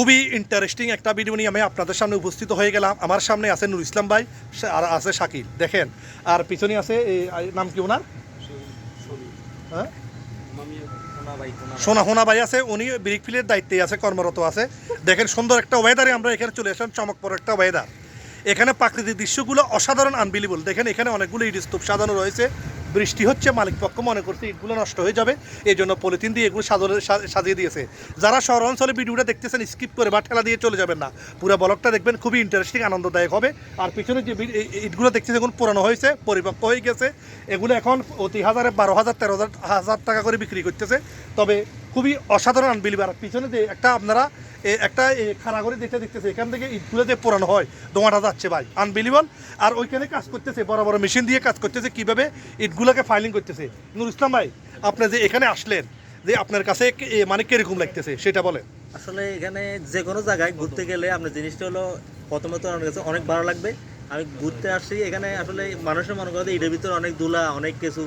খুবই ইন্টারেস্টিং একটা ভিডিও নিয়ে আমি আপনাদের সামনে উপস্থিত হয়ে গেলাম। আমার সামনে আছে নুর ইসলাম ভাই আর আছে শাকিল। দেখেন, আর পিছনে আছে নাম কি ওনার? হ্যাঁ? সোনা হোনা ভাই আছে, উনি ব্রিকফিলের দায়িত্বে আছে, কর্মরত আছে। দেখেন, সুন্দর একটা ওয়েদারে আমরা এখানে চলে আসলাম চমকপর একটা ওয়েদার এখানে প্রাকৃতিক দৃশ্যগুলো অসাধারণ আনবিলিবল দেখেন, এখানে অনেকগুলো ইট স্তূপ সাজানো রয়েছে। বৃষ্টি হচ্ছে মালিক পক্ষ মনে করছে ইটগুলো নষ্ট হয়ে যাবে এই জন্য পলিথিন দিয়ে এগুলো সাজানো সা- সাজিয়ে দিয়েছে। যারা শহর অঞ্চলে ভিডিওটা দেখতেছেন স্কিপ করে বা ঠেলা দিয়ে চলে যাবেন না। পুরো ব্লগটা দেখবেন, খুবই ইন্টারেস্টিং আনন্দদায়ক হবে। আর পিছনে যে ইটগুলো দেখতেছেন এখন পুরানো হয়েছে, পরিপক্ক হয়ে গেছে। এগুলো এখন অতি হাজারে বারো হাজার, তেরো হাজার টাকা করে বিক্রি করতেছে। তবে খুবই অসাধারণ আনবিলিভার পিছনে যে একটা আপনারা একটা করে দেখতে দেখতেছে, এখান থেকে ইটগুলো যে পুরানো হয়, দোমাটা যাচ্ছে ভাই আনবিলিবল আর ওইখানে কাজ করতেছে, বড় বড় মেশিন দিয়ে কাজ করতেছে, কীভাবে ইটগুলোকে ফাইলিং করতেছে। নুর ইসলাম ভাই, আপনি যে এখানে আসলেন, যে আপনার কাছে মানে কীরকম লাগতেছে, সেটা বলেন। আসলে এখানে যে কোনো জায়গায় ঘুরতে গেলে আপনার জিনিসটা হলো, প্রথমত আমার কাছে অনেক ভালো লাগবে। আমি ঘুরতে আসছি এখানে আসলে মানুষের মনে করে এটার ভিতরে অনেক দুলা, অনেক কিছু।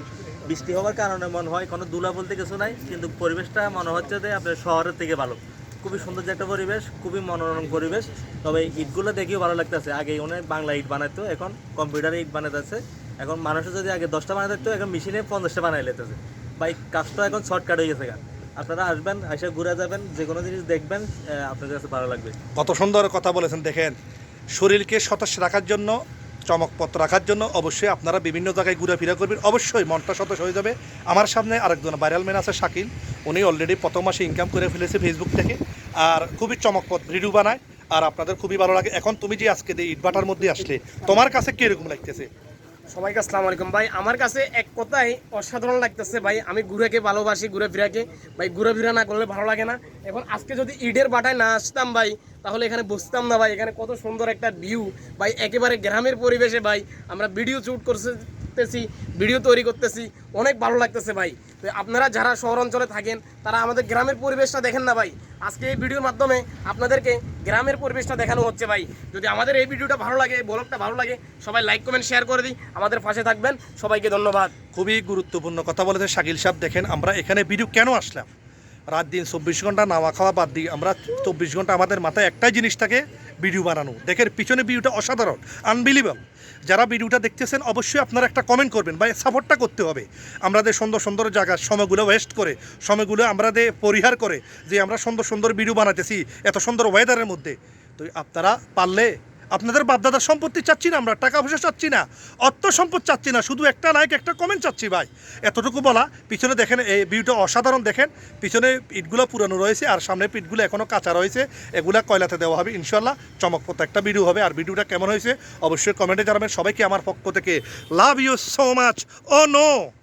বৃষ্টি হওয়ার কারণে মনে হয় কোনো দুলা বলতে কিছু নাই, কিন্তু পরিবেশটা মনে হচ্ছে যে আপনার শহরের থেকে ভালো। খুবই সুন্দর যে একটা পরিবেশ, খুবই মনোরম পরিবেশ। তবে ইটগুলো দেখেও ভালো লাগতেছে। আগে অনেক বাংলা ইট বানাইতো, এখন কম্পিউটারে ইট বানাইতেছে। এখন মানুষের যদি আগে দশটা বানাইতো এখন মেশিনে পঞ্চাশটা বানাই লেতেছে। এই কাজটা এখন শর্টকাট হয়ে গেছে আপনারা আসবেন এসে ঘুরে যাবেন যে কোনো জিনিস দেখবেন আপনাদের কাছে ভালো লাগবে। কত সুন্দর কথা বলেছেন, দেখেন। শরীরকে সতেজ রাখার জন্য চমকপথ রাখার জন্য অবশ্যই আপনারা বিভিন্ন জায়গায় ঘুরেফেরা করবেন। অবশ্যই মনটা সতেজ হয়ে যাবে। আমার সামনে আরেকজন ভাইরাল ম্যান আছে, শাকিল। উনি অলরেডি প্রথম মাসে ইনকাম করে ফেলেছে ফেসবুক থেকে। আর খুবই চমকপথ ভিডিও বানায়। আর আপনাদের খুবই ভালো লাগে। এখন তুমি যে আজকে ইটভাটার মধ্যে আসলে, তোমার কাছে কীরকম লাগতেছে? সবাইকে আসসালামু আলাইকুম। ভাই, আমার কাছে এক কথাই অসাধারণ লাগতেছে, ভাই। আমি ঘুরেকে ভালোবাসি, ঘুরে ফিরাকে। ভাই, ঘুরে ফিরা না করলে ভালো লাগে না। এখন আজকে যদি ইটের বাটায় না আসতাম, ভাই, তাহলে এখানে বসতাম না, ভাই। এখানে কত সুন্দর একটা ভিউ ভাই, একেবারে গ্রামের পরিবেশে, ভাই, আমরা ভিডিও শ্যুট করতেছি ভিডিও তৈরি করতেছি। অনেক ভালো লাগতেছে, ভাই। তো আপনারা যারা শহর অঞ্চলে থাকেন, তারা আমাদের গ্রামের পরিবেশটা দেখেন না, ভাই। আজকে এই ভিডিওর মাধ্যমে আপনাদেরকে গ্রামের পরিবেশটা দেখানো হচ্ছে ভাই। যদি আমাদের এই ভিডিওটা ভালো লাগে ব্লগটা ভালো লাগে, সবাই লাইক কমেন্ট শেয়ার করে দিই আমাদের পাশে থাকবেন। সবাইকে ধন্যবাদ। খুবই গুরুত্বপূর্ণ কথা বলেছে শাকিল সাহেব। দেখেন আমরা এখানে ভিডিও কেন আসলাম? রাত দিন চব্বিশ ঘণ্টা নাওয়া খাওয়া বাদ দিই আমরা চব্বিশ ঘণ্টা আমাদের মাথায় একটাই জিনিস থাকে ভিডিও বানানো। দেখেন, পিছনে ভিডিওটা অসাধারণ আনবিলিবল যারা ভিডিওটা দেখতেছেন, অবশ্যই আপনারা একটা কমেন্ট করবেন বা সাপোর্টটা করতে হবে। আমাদের সুন্দর সুন্দর জায়গার সময়গুলো ওয়েস্ট করে, সময়গুলো আমাদের পরিহার করে, যে আমরা সুন্দর সুন্দর ভিডিও বানাতেছি এত সুন্দর ওয়েদারের মধ্যে। তো আপনারা পারলে আপনাদের বাপদাদার সম্পত্তি চাচ্ছি না, আমরা টাকা পয়সা চাচ্ছি না, অর্থ সম্পদ চাচ্ছি না, শুধু একটা লাইক একটা কমেন্ট চাচ্ছি ভাই। এতটুকু বলা, পিছনে দেখেন, এই ভিউটা অসাধারণ দেখেন, পিছনে ইটগুলো পুরানো রয়েছে আর সামনে পিঠগুলো এখনও কাঁচা রয়েছে, এগুলা কয়লাতে দেওয়া হবে ইনশাল্লাহ চমকপত একটা ভিডিও হবে। আর ভিডিওটা কেমন হয়েছে, অবশ্যই কমেন্টে জানাবেন। সবাইকে আমার পক্ষ থেকে love you so much oh no